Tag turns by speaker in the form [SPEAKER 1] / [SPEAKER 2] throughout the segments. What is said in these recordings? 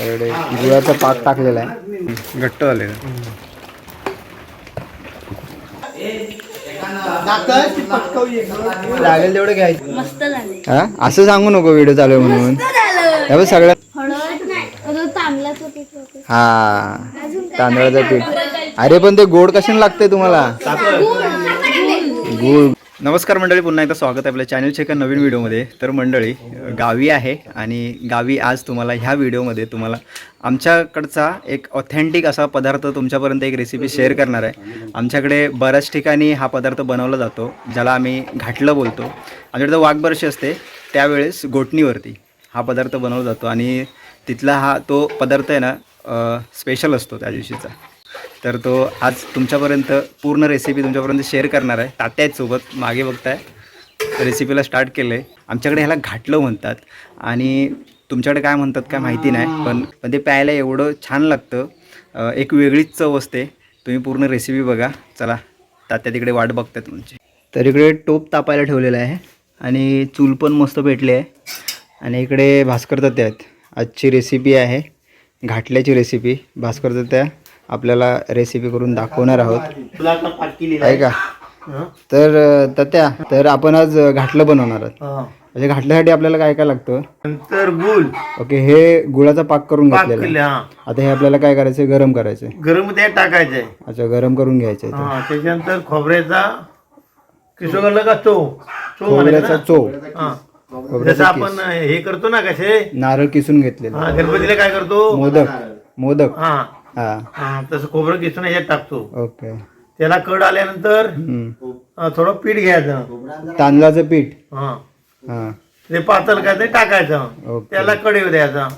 [SPEAKER 1] गुळाचा पाक टाकलेला आहे. घट्ट झालेला लागेल तेवढं घ्यायचं.
[SPEAKER 2] मस्त झाले.
[SPEAKER 1] हा? असं सांगू नको व्हिडिओ चालू आहे म्हणून. हे बघ सगळं
[SPEAKER 2] हळद तांदळाचं पीठ होतं.
[SPEAKER 1] हा. तांदळाचं पीठ. अरे पण ते गोड कशाने लागतंय तुम्हाला? गुळ नमस्कार मंडळी पुन्हा एकदा स्वागत आहे आपल्या चॅनलच्या एका नवीन व्हिडिओमध्ये. तर मंडळी गावी आहे आणि गावी आज तुम्हाला ह्या व्हिडिओमध्ये तुम्हाला आमच्याकडचा एक ऑथेंटिक असा पदार्थ तुमच्यापर्यंत एक रेसिपी शेअर करणार आहे. आमच्याकडे बऱ्याच ठिकाणी हा पदार्थ बनवला जातो ज्याला आम्ही घाटलं बोलतो. आमच्याकडे वाघबरशी असते त्यावेळेस गोटणीवरती हा पदार्थ बनवला जातो आणि तिथला हा तो पदार्थ आहे ना स्पेशल असतो त्या दिवशीचा. तर तो आज तुमच्यापर्यंत पूर्ण रेसिपी तुमच्यापर्यंत शेअर करणार आहे. तात्या आहेत सोबत मागे बघताय. रेसिपीला स्टार्ट केलं आहे आमच्याकडे ह्याला घाटलं म्हणतात. आणि तुमच्याकडे काय म्हणतात काय माहिती नाही पण पण ते प्यायला एवढं छान लागतं. एक वेगळीच चव असते. तुम्ही पूर्ण रेसिपी बघा. चला तात्या तिकडे वाट बघतात तुमची. तर इकडे टोप तापायला ठेवलेलं आहे. आणि चूल पण मस्त पेटली आहे. आणि इकडे भास्कर तात्या आहेत. आजची रेसिपी आहे. घाटल्याची रेसिपी भास्कर तात्या आपल्याला रेसिपी करून दाखवणार आहोत. आहे का तर तात्या तर आपण आज घाटलं बनवणार आहोत. म्हणजे घाटल्यासाठी आपल्याला काय काय लागतं?
[SPEAKER 3] नंतर गुळ.
[SPEAKER 1] ओके हे गुळाचा पाक करून
[SPEAKER 3] पाक
[SPEAKER 1] घेतलेला आता हे आपल्याला काय करायचं गरम करायचं
[SPEAKER 3] गरम ते टाकायचंय.
[SPEAKER 1] अच्छा गरम करून घ्यायचं.
[SPEAKER 3] हा त्याच्यानंतर खोबऱ्याचा चो चो
[SPEAKER 1] खोबऱ्याचा
[SPEAKER 3] जसं आपण हे करतो ना कसे?
[SPEAKER 1] नारळ किसून घेतलेलं.
[SPEAKER 3] हा गणपतीला काय करतो?
[SPEAKER 1] मोदक. मोदक.
[SPEAKER 3] हा.
[SPEAKER 1] हा.
[SPEAKER 3] हा तसं खोबरं किसून याच्यात टाकतो.
[SPEAKER 1] ओके.
[SPEAKER 3] त्याला कड आल्यानंतर
[SPEAKER 1] हम्म.
[SPEAKER 3] अं, थोडं पीठ घ्यायचं.
[SPEAKER 1] तांदळाचं पीठ.
[SPEAKER 3] हा.
[SPEAKER 1] हा.
[SPEAKER 3] ते पातळ काय ते टाकायचं.
[SPEAKER 1] ओके.
[SPEAKER 3] त्याला कड येऊ द्यायचा.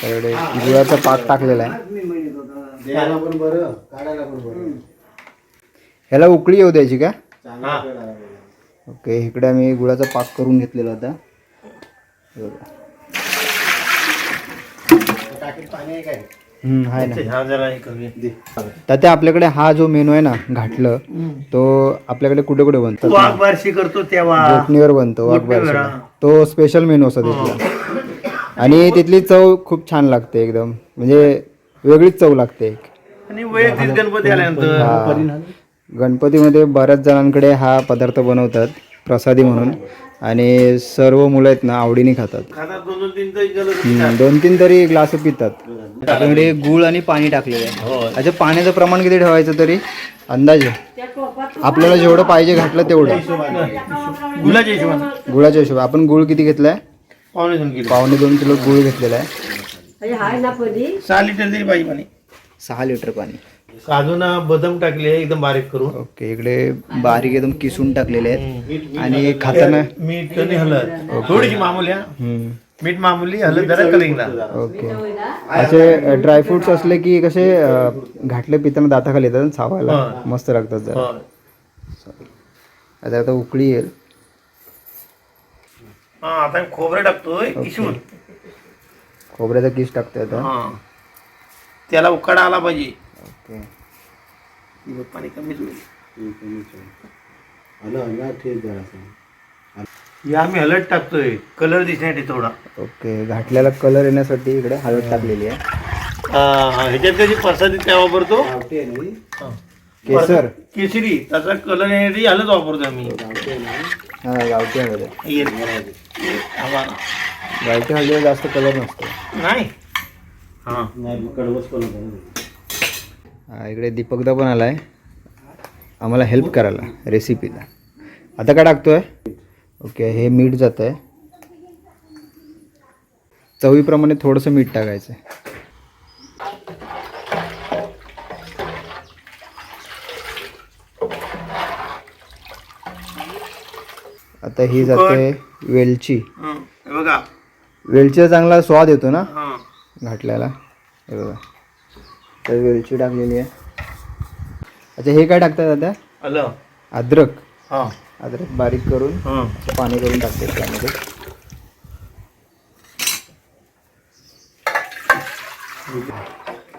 [SPEAKER 1] त्याकडे गुळाचा पाक टाकलेला आहे. ह्याला उकळी येऊ द्यायची का?
[SPEAKER 3] हा.
[SPEAKER 1] ओके इकडे आम्ही गुळाचा पाक करून घेतलेला होता. हे बघा. हम्म, आहे ना.
[SPEAKER 3] हा जरा हे करूया.
[SPEAKER 1] तर ते आपल्याकडे हा जो मेनू आहे ना घाटलं तो आपल्याकडे कुठे कुठे बनतो?
[SPEAKER 3] बारशी करतो तेव्हा.
[SPEAKER 1] बनतो.
[SPEAKER 3] हा.
[SPEAKER 1] तो स्पेशल मेनू असतो तिथला. आणि तिथली चव खूप छान लागते एकदम. म्हणजे वेगळीच चव लागते एक.
[SPEAKER 3] आणि वैयक्तिक गणपती आल्यानंतर.
[SPEAKER 1] हा. गणपतीमध्ये बऱ्याच जणांकडे हा पदार्थ बनवतात प्रसादी म्हणून. आणि सर्व मुलं आहेत ना आवडीने खातात.
[SPEAKER 3] खाता दोन दोन तीन तरी गलत
[SPEAKER 1] हम्म, दोन तीन तरी ग्लास पितात. आपल्याकडे गुळ आणि पाणी टाकलेलं आहे. अच्छा पाण्याचं प्रमाण किती ठेवायचं तरी? अंदाजे. आपल्याला जेवढं पाहिजे घातलं तेवढं.
[SPEAKER 3] गुलाच्या हिशोबाने.
[SPEAKER 1] गुळाच्या हिशोब आपण गुळ किती घेतलाय?
[SPEAKER 3] पावणे दोन किलो.
[SPEAKER 1] पावणे दोन किलो गुळ घेतलेला आहे.
[SPEAKER 3] सहा लिटर तरी पाहिजे पाणी.
[SPEAKER 1] सहा लिटर पाणी.
[SPEAKER 3] काजू ना बदाम टाकले एकदम बारीक करून.
[SPEAKER 1] ओके इकडे बारीक एकदम किसून टाकलेले आहेत. आणि खाताना?
[SPEAKER 3] मीठ आणि हळद. थोडीशी मामूली हा. मीठ मामूली हळद जरा कलिंगला.
[SPEAKER 1] ओके. असे ड्रायफ्रुट्स असले की कसे अं, घाटले पिताना दाताखाली येतात ना चावायला
[SPEAKER 3] हा.
[SPEAKER 1] मस्त लागतात जरा.
[SPEAKER 3] हो.
[SPEAKER 1] आता आता उकळी येईल.
[SPEAKER 3] हा आता खोबरं टाकतोय किशून
[SPEAKER 1] खोबऱ्याचा किस टाकतोय आता.
[SPEAKER 3] हा. त्याला उकाडा आला पाहिजे. पाणी कमीच होईल हे आम्ही हळद टाकतोय. कलर दिसण्यासाठी थोडा.
[SPEAKER 1] ओके घाटल्याला कलर येण्यासाठी इकडे हळद टाकलेली आहे.
[SPEAKER 3] हा, ह्याच्यात कधी प्रसादी काय वापरतो? हा.
[SPEAKER 1] केसर.
[SPEAKER 3] केसरी. त्याचा कलर येण्यासाठी हळद वापरतो आम्ही.
[SPEAKER 1] हा? गावठी हळद. गावठी जास्त कलर नसतो.
[SPEAKER 3] नाही. हा.
[SPEAKER 1] हा, इकडे दीपकदा पण आलाय. आम्हाला हेल्प करायला रेसिपीला आता काय टाकतोय? ओके हे मीठ जात आहे चवीप्रमाणे थोडंसं मीठ टाकायचं आता ही जाते वेलची.
[SPEAKER 3] बघा.
[SPEAKER 1] वेलचीचा चांगला स्वाद येतो ना? घाटल्याला बघा. तर वेलची टाकलेली आहे. अच्छा हे काय टाकतात आता?
[SPEAKER 3] आलं.
[SPEAKER 1] अद्रक.
[SPEAKER 3] हा.
[SPEAKER 1] अद्रक बारीक करून
[SPEAKER 3] हा.
[SPEAKER 1] पाणी करून टाकतात त्यामध्ये.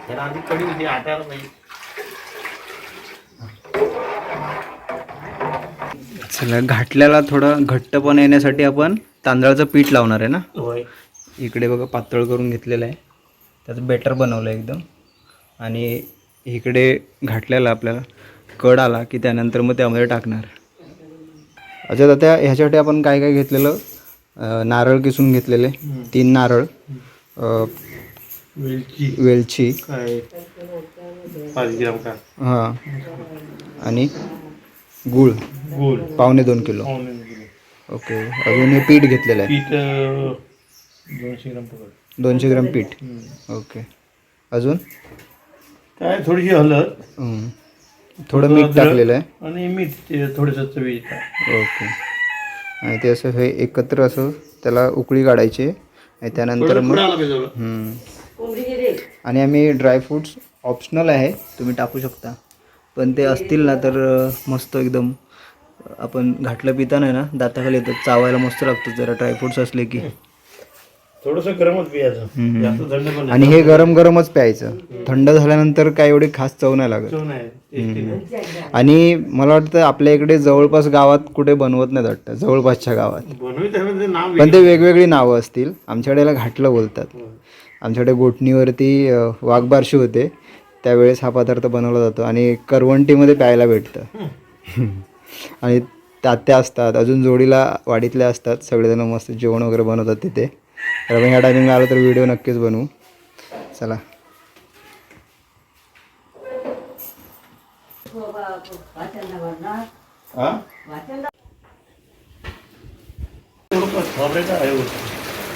[SPEAKER 3] त्याला आधी कडी होती आटायला पाहिजे
[SPEAKER 1] चला घाटल्याला थोडं घट्टपणा येण्यासाठी आपण तांदळाचं पीठ लावणार आहे ना?
[SPEAKER 3] होय.
[SPEAKER 1] इकडे बघा पातळ करून घेतलेलं आहे. त्याचं बेटर बनवलं आहे एकदम. आणि इकडे घातलेला आपल्याला कड आला की त्यानंतर मग त्यामध्ये टाकणार. अच्छा तर ह्याच्यासाठी आपण काय काय घेतलेलं? नारळ किसून घेतलेले. तीन नारळ.
[SPEAKER 3] वेलची.
[SPEAKER 1] वेलची.
[SPEAKER 3] काय? पाच ग्राम का?
[SPEAKER 1] हां. आणि गूळ.
[SPEAKER 3] गोल
[SPEAKER 1] पावणे दोन किलो. ओके. अजून हे पीठ घेतलेलं आहे.
[SPEAKER 3] पीठ दोनशे ग्राम
[SPEAKER 1] दोनशे ग्राम पीठ. ओके. अजून?
[SPEAKER 3] काय थोडीशी हळद
[SPEAKER 1] हं. थोडं मीठ टाकलेलं आहे.
[SPEAKER 3] आणि मीठ ते थोडंसं चवीचं
[SPEAKER 1] ओके. आणि ते असं हे एकत्र असं त्याला उकळी काढायची. आणि त्यानंतर मग
[SPEAKER 3] आला पाहिजे थोडं.
[SPEAKER 1] आणि आम्ही ड्रायफ्रूट्स ऑप्शनल आहे तुम्ही टाकू शकता. पण ते असतील ना तर अं, मस्त एकदम आपण घाटलं पिताना ना दाताखाली येतात चावायला मस्त लागतं जरा ड्रायफ्रूट्स असले की.
[SPEAKER 3] थोडंसं गरमच. जास्त थंड पण
[SPEAKER 1] आणि हे गरम गरमच प्यायचं. थंड झाल्यानंतर काय एवढी खास चव नाही लागत.
[SPEAKER 3] चव नाही tasty नाही.
[SPEAKER 1] आणि मला वाटतं आपल्या इकडे जवळपास गावात कुठे बनवत नाही वाटतं. जवळपासच्या गावात.
[SPEAKER 3] बनवीत आहे नाव
[SPEAKER 1] पण ते वेगवेगळी नावं असतील. आमच्याकडे याला घाटलं बोलतात. आमच्याकडे गोठणीवरती अ, वाघबारशी होते. त्यावेळेस हा पदार्थ बनवला जातो आणि करवंटीमध्ये प्यायला भेटतं. आणि तात्या असतात अजून जोडीला वाडीतल्या असतात. सगळेजण मस्त जेवण वगैरे बनवतात तिथे. तर आपण ह्या टायमिंगला आलो तर व्हिडिओ नक्कीच बनवू. चला.
[SPEAKER 3] हा?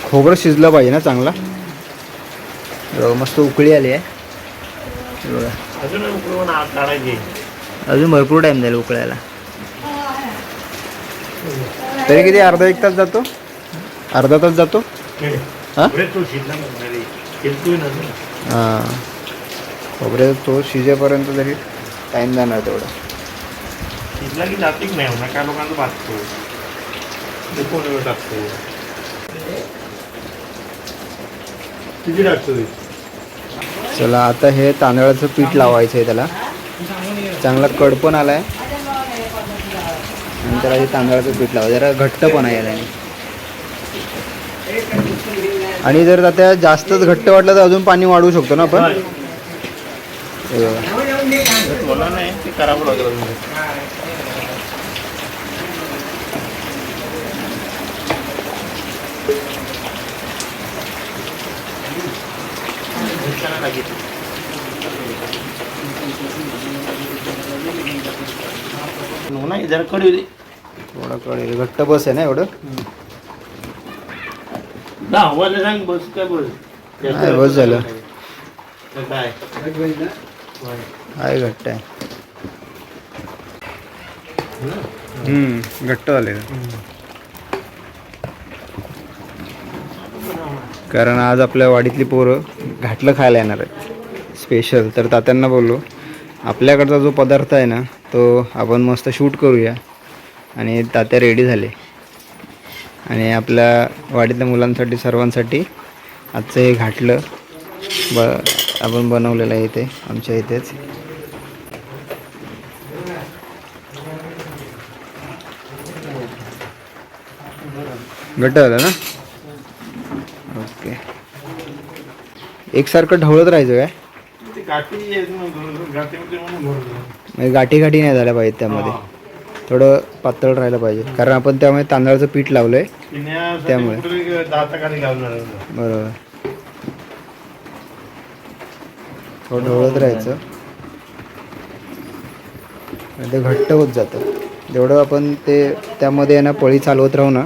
[SPEAKER 1] खोबरं शिजलं पाहिजे ना चांगला? मस्त उकळी आली आहे. बघा.
[SPEAKER 3] अजून
[SPEAKER 1] भरपूर टाईम जाईल उकळायला. तरी किती? अर्धा एक तास जातो? अर्धा तास जातो? हा?
[SPEAKER 3] खोबरे तो
[SPEAKER 1] शिजेपर्यंत तरी टाईम जाणार तेवढा
[SPEAKER 3] शिजला की जातीक नाही होणार काय लोकांना भाजतो ते कोण वेळ टाकतो किती टाकतो
[SPEAKER 1] चला आता हे तांदळाचं पीठ लावायचं आहे त्याला चांगला कड पण आला आहे आणि त्याला हे तांदळाचं पीठ लावा जरा घट्ट पण आहे आणि जर आता जास्तच घट्ट वाटलं तर अजून पाणी वाढवू शकतो ना आपण? हे थोडं कळेल. घट्ट बस आहे ना एवढं?
[SPEAKER 3] दहा सांग बस काय बस
[SPEAKER 1] झालं.
[SPEAKER 3] काय?
[SPEAKER 1] आहे घट्ट आहे. हम्म, घट्ट झाले कारण आज आपल्या वाडीतली पोरं घाटलं खायला येणार आहेत. स्पेशल तर तात्यांना बोललो आपल्याकडचा जो पदार्थ आहे ना तो आपण मस्त शूट करूया. आणि तात्या रेडी झाले. आणि आपल्या वाडीतल्या मुलांसाठी सर्वांसाठी आजचं हे घाटलं ब आपण बनवलेलं आहे इथे आमच्या इथेच. घट्ट झालं ना? ओके. एकसारखं ढवळत राहायचं काय?
[SPEAKER 3] ते गाठी.
[SPEAKER 1] म्हणजे गाठी गाठी नाही झाल्या पाहिजेत त्यामध्ये. थोडं पातळ राहायला पाहिजे. कारण आपण त्यामुळे तांदळाचं पीठ लावलंय. त्यामुळे.
[SPEAKER 3] आहे.
[SPEAKER 1] बरोबर. थोडं ढवळत राहायचं. ते घट्ट होत जातं. जेवढं आपण ते त्यामध्ये आहे ना पळी चालवत राहू ना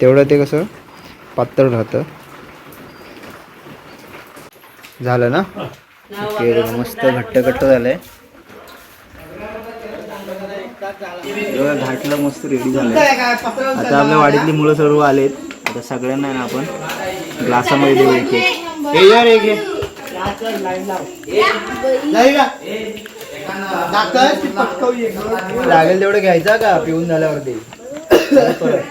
[SPEAKER 1] तेवढं ते कसं पातळ राहतं. झालं ना? ओके मस्त घट्ट घट्ट झालंय. बघा, घाटलं मस्त रेडी झालंय. आता आपल्या वाडीतली मुलं सर्व आलेत. आता सगळ्यांना ना आपण ग्लासामध्ये देऊ एक एक. हे. लागेल तेवढं घ्यायचा का? पिऊन झाल्यावरती. परत.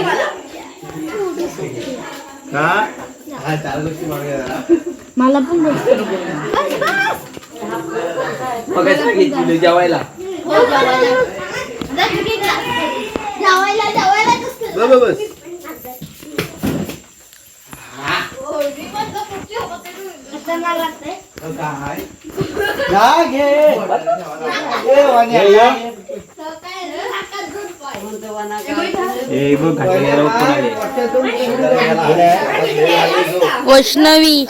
[SPEAKER 2] मला. मला पण
[SPEAKER 1] जेवायला.
[SPEAKER 2] हो, जेवायला. जेवायला
[SPEAKER 1] बस
[SPEAKER 2] लागतंय
[SPEAKER 4] वैष्णवी.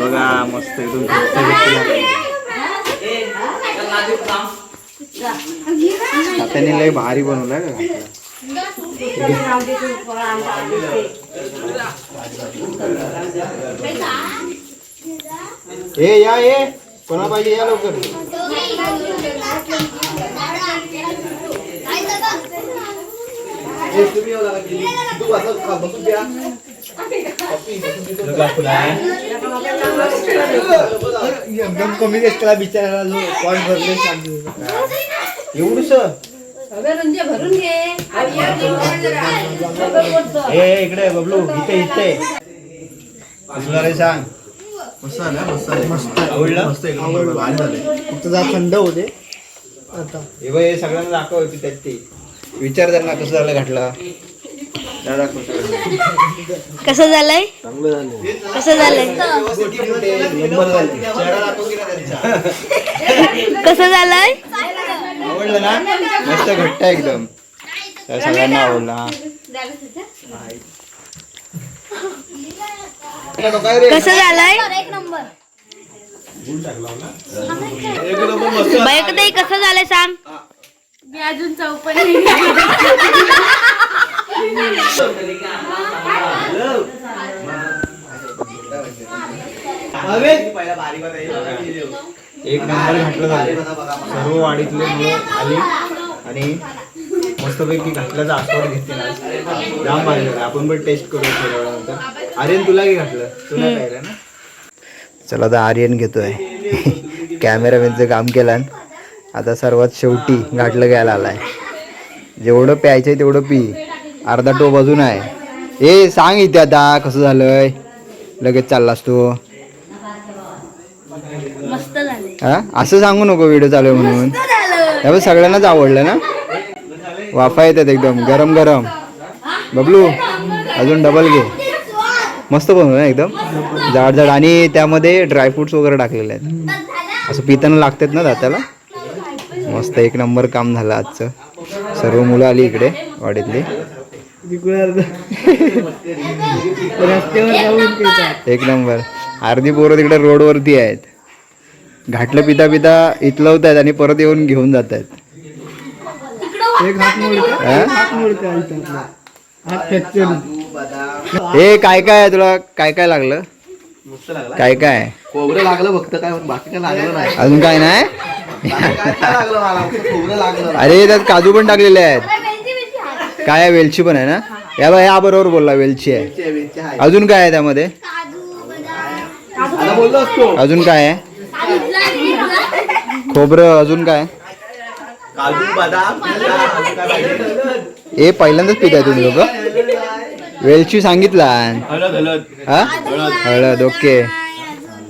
[SPEAKER 1] बघा मस्त एकदम त्याने लय भारी बनवलाय. का ए या ये कोणा पाहिजे या लवकर
[SPEAKER 5] एकदम कमी केला बिचारायला जो
[SPEAKER 1] एवढस ए इकडे बबलू इथे इथे. रे सांग.
[SPEAKER 5] मस्त आलं मस्त
[SPEAKER 1] आवडलं?
[SPEAKER 5] मस्त एकदम भारी झाले. फक्त जरा थंड होते आता.
[SPEAKER 1] हे बघ हे सगळ्यांना दाखव त्यात ते. विचार त्यांना कसं झालं घातला. सगळ्यांना.
[SPEAKER 4] कसं झालंय? कसं झालंय? कसं झालंय?
[SPEAKER 1] आवडलं ना? मस्त घट्ट एकदम. सगळ्यांना आवडला
[SPEAKER 4] कसं झालंय?
[SPEAKER 2] एक नंबर
[SPEAKER 4] बायकताई कसं झालंय सांग?
[SPEAKER 2] मी अजून चौपन्न
[SPEAKER 1] एक नंबर घातलं झालं सर्व वाडीतले मुलं आली आणि मस्तपैकी घातल्याचा आस्वाद घेतला जाम भारी झालं. आपण पण टेस्ट करू थोड्या वेळानंतर आर्यन तुला काय घातलं? तुला काय ना? चला आता आर्यन घेतोय. कॅमेरामॅनचं काम केलं आता सर्वात शेवटी घाटलं घ्यायला आलाय. जेवढं प्यायचं आहे तेवढं पी. अर्धा टोप अजून आहे. ए सांग इथे आता कसं झालंय? लगेच चाललास तू
[SPEAKER 4] मस्त झालंय
[SPEAKER 1] हा? असं सांगू नको व्हिडिओ चालू आहे म्हणून. त्यामुळे सगळ्यांनाच आवडलं ना? वाफा येतात एकदम गरम गरम. बबलू अजून डबल घे. मस्त बनवलं ना एकदम? जाड जाड. आणि त्यामध्ये ड्रायफ्रुट्स वगैरे टाकलेले आहेत. असं पिताना लागतात ना दाताला? मस्त एक नंबर काम झालं आजचं. सर्व मुलं आली इकडे वाडीतली. एक नंबर. अर्धी पोरं तिकडे रोडवरती आहेत. घाटलं पिता पिता इथलवत आहेत आणि परत येऊन घेऊन जात आहेत
[SPEAKER 5] एक हात मोडका
[SPEAKER 1] हा? हे काय काय आहे तुला? काय काय लागलं? काय काय?
[SPEAKER 5] खोबरं लागलं फक्त काय बाकी काय लागलं नाही.
[SPEAKER 1] अजून काय नाही? अरे त्यात काजू पण टाकलेले आहेत. काय आहे? वेलची पण आहे ना? या बा या बरोबर बोलला वेलची आहे. अजून काय आहे त्यामध्ये? अजून काय आहे? खोबरं अजून काय?
[SPEAKER 5] काजू बदाम?
[SPEAKER 1] हे पहिल्यांदाच पिताय तुम्ही लोक. वेलची सांगितला
[SPEAKER 5] हळद हळद.
[SPEAKER 1] हा? हळद. ओके.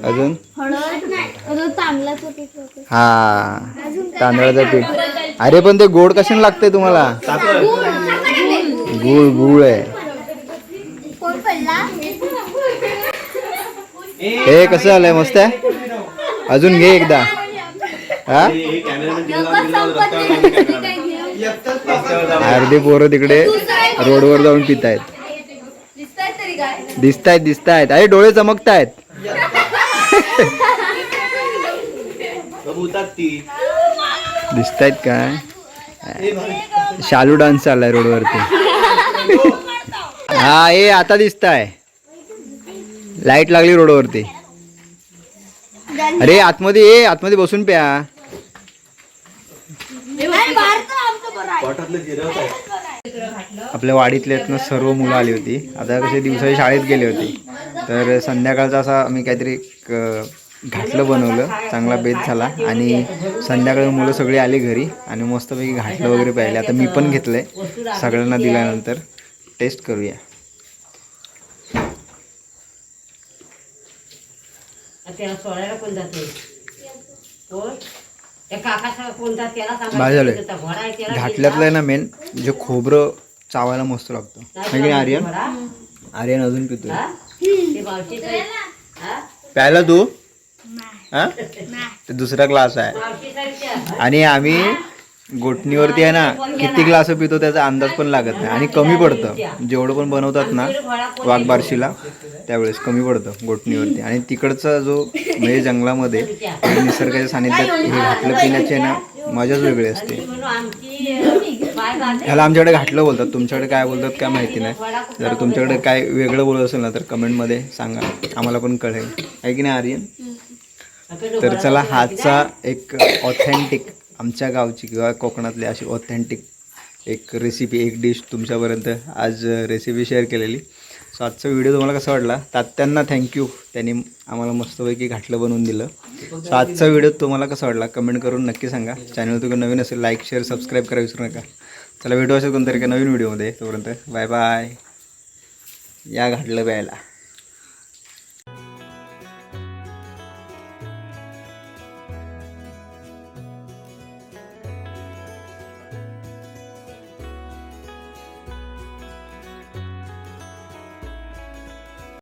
[SPEAKER 1] अजून? हा. तांदळाचं पीठ. अरे पण ते गोड कशाने लागतंय तुम्हाला? गुळ गुळ आहे. हे कसं झालंय मस्त आहे? अजून घे एकदा. हा? अर्धे पोरं तिकडे रोडवर जाऊन पित आहेत दिसतायत दिसतायत अरे डोळे चमकतायत. दिसतायत काय शालू डान्स चाललाय रोडवरती. हा ए आता दिसताय. लाइट लागली रोडवरती. अरे आतमध्ये ये आतमध्ये बसून प्या. आपल्या वाडीतल्यातनं सर्व मुलं आली होती. आता कसे दिवसाची शाळेत गेली होती. तर संध्याकाळचा असा आम्ही काहीतरी क- घाटलं बनवलं. चांगला बेत झाला. आणि संध्याकाळी मुलं सगळी आली घरी. आणि मस्तपैकी घाटलं वगैरे प्यायले. आता मी पण घेतलं आहे सगळ्यांना दिल्यानंतर टेस्ट करूया.
[SPEAKER 6] सोडायला कोण जाते?
[SPEAKER 1] घाटल्यातलं आहे ना मेन जे खोबरं चावायला मस्त लागतं. है नाही आर्यन? आर्यन अजून पितोय.
[SPEAKER 6] हा? ते मावशीचं आहे. हा?
[SPEAKER 1] प्यायला तू? हा? ते दुसरा ग्लास आहे. आणि आम्ही गोटणीवरती आहे ना किती ग्लास पितो त्याचा अंदाज पण लागत नाही. आणि कमी पडतं. जेवढं पण बनवतात ना वाघबारशीला त्यावेळेस कमी पडतं गोटणीवरती. आणि तिकडचा जो म्हणजे जंगलामध्ये निसर्गाच्या सानिध्यात हे घातलं पिण्याची आहे ना मजाच वेगळी असते. ह्याला आमच्याकडे घाटलं बोलतात. तुमच्याकडे काय बोलतात काय माहिती नाही. जर तुमच्याकडे काय वेगळं बोलत असेल ना तर कमेंटमध्ये सांगा. आम्हाला पण कळेल. आहे की नाही आर्यन? तर चला हाचा एक ऑथेंटिक आमच्या गावची किंवा कोकणातली अशी ऑथेंटिक एक रेसिपी एक डिश तुमच्यापर्यंत आज रेसिपी शेअर केलेली. सो आजचा व्हिडिओ तुम्हाला कसा वाटला? तात्यांना थँक्यू त्यांनी आम्हाला मस्तपैकी घाटलं बनवून दिलं. सो आजचा व्हिडिओ तुम्हाला कसा वाटला? कमेंट करून नक्की सांगा. चॅनल तुम्ही नवीन असेल लाईक शेअर सबस्क्राईब करा विसरू नका. चला व्हिडिओ असेल कोणतरी एका नवीन व्हिडिओमध्ये तोपर्यंत बाय बाय या घाटलं प्यायला.